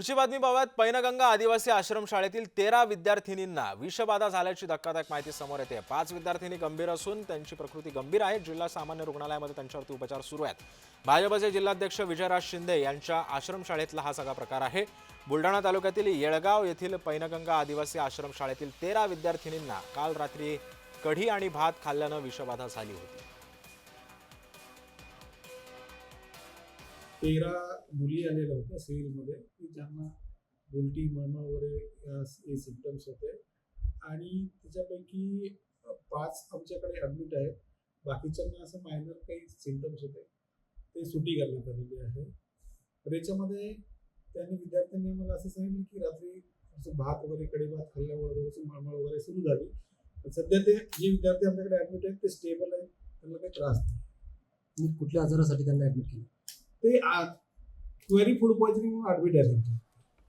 पुढची बातमी पाहूयात. पैनगंगा आदिवासी आश्रम शाळेतील तेरा विद्यार्थिनींना विषबाधा झाल्याची धक्कादायक माहिती समोर येते. पाच विद्यार्थिनी गंभीर असून त्यांची प्रकृती गंभीर आहे. जिल्हा सामान्य रुग्णालयामध्ये त्यांच्यावरती उपचार सुरू आहेत. भाजपचे जिल्हाध्यक्ष विजयराज शिंदे यांच्या आश्रमशाळेतला हा सगळा प्रकार आहे. बुलढाणा तालुक्यातील येळगाव येथील पैनगंगा आदिवासी आश्रम शाळेतील तेरा विद्यार्थिनींना काल रात्री कढी आणि भात खाल्ल्यानं विषबाधा झाली होती. तेरा मुली आलेल्या होत्या सिव्हिलमध्ये की ज्यांना उलटी मळमळ वगैरे या- हे सिम्पटम्स होते. आणि त्याच्यापैकी पाच आमच्याकडे ॲडमिट आहेत. बाकीच्यांना असं मायनर काही सिम्पटम्स होते. ते सुटी करण्यात आलेली आहे. तर याच्यामध्ये त्यांनी विद्यार्थ्यांनी आम्हाला असं सांगितलं की रात्री असं भात वगैरे कडे भात खाल्ल्यामुळे थोडंसं मळमळ वगैरे सुरू झाली. सध्या ते जे विद्यार्थी आमच्याकडे ॲडमिट आहेत ते स्टेबल आहेत. त्यांना काही त्रास नाही. कुठल्या आजारासाठी त्यांना ऍडमिट केलं? ते क्वेरी फूड पॉयझनिंग म्हणून ॲडमिट आहे त्यांचे